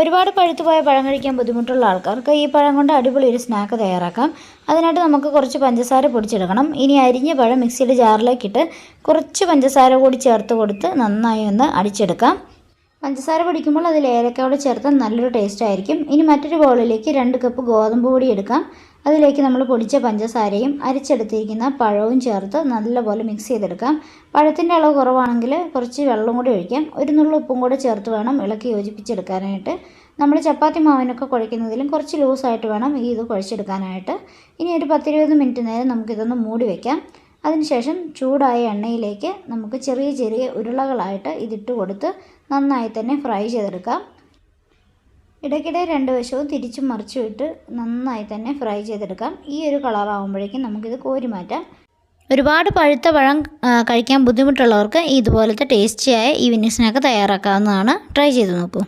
ഒരുപാട് പഴുത്തു പോയ പഴം കഴിക്കാൻ ബുദ്ധിമുട്ടുള്ള ആൾക്കാർക്ക് ഈ പഴം കൊണ്ട് അടിപൊളി ഒരു സ്നാക്ക് തയ്യാറാക്കാം. അതിനായിട്ട് നമുക്ക് കുറച്ച് പഞ്ചസാര പൊടിച്ചെടുക്കണം ഇനി അരിഞ്ഞ പഴം മിക്സിയുടെ ജാറിലേക്കിട്ട് കുറച്ച് പഞ്ചസാര കൂടി ചേർത്ത് കൊടുത്ത് നന്നായി ഒന്ന് അടിച്ചെടുക്കാം. പഞ്ചസാര പൊടിക്കുമ്പോൾ അതിൽ ഏലക്കയോട് ചേർത്താൽ നല്ലൊരു ടേസ്റ്റ് ആയിരിക്കും. ഇനി മറ്റൊരു ബൗളിലേക്ക് രണ്ട് കപ്പ് ഗോതമ്പ് പൊടി എടുക്കാം. അതിലേക്ക് നമ്മൾ പൊടിച്ച പഞ്ചസാരയും അരിച്ചെടുത്തിരിക്കുന്ന പഴവും ചേർത്ത് നല്ലപോലെ മിക്സ് ചെയ്തെടുക്കാം. പഴത്തിന്റെ അളവ് കുറവാണെങ്കിൽ കുറച്ച് വെള്ളം കൂടി ഒഴിക്കാം. ഒരു നുള്ള ഉപ്പും കൂടെ ചേർത്ത് വേണം ഇളക്കി യോജിപ്പിച്ചെടുക്കാനായിട്ട്. നമ്മൾ ചപ്പാത്തി മാവിനൊക്കെ കുഴയ്ക്കുന്നതിലും കുറച്ച് ലൂസായിട്ട് വേണം ഈ ഇത് കുഴച്ചെടുക്കാനായിട്ട്. ഇനി ഒരു പത്തിരുപത് മിനിറ്റ് നേരം നമുക്കിതൊന്ന് മൂടി വയ്ക്കാം അതിനുശേഷം ചൂടായ എണ്ണയിലേക്ക് നമുക്ക് ചെറിയ ചെറിയ ഉരുളകളായിട്ട് ഇതിട്ട് കൊടുത്ത് നന്നായി തന്നെ ഫ്രൈ ചെയ്തെടുക്കാം. ഇടയ്ക്കിടെ രണ്ട് വശവും തിരിച്ചും മറിച്ചും വിട്ട് നന്നായി തന്നെ ഫ്രൈ ചെയ്തെടുക്കാം. ഈ ഒരു കളറാകുമ്പോഴേക്കും നമുക്കിത് കോരി മാറ്റാം. ഒരുപാട് പഴുത്ത പഴം കഴിക്കാൻ ബുദ്ധിമുട്ടുള്ളവർക്ക് ഇതുപോലത്തെ ടേസ്റ്റിയായ ഈവനിങ് സ്നാക്ക് തയ്യാറാക്കാവുന്നതാണ്. ട്രൈ ചെയ്ത് നോക്കൂ.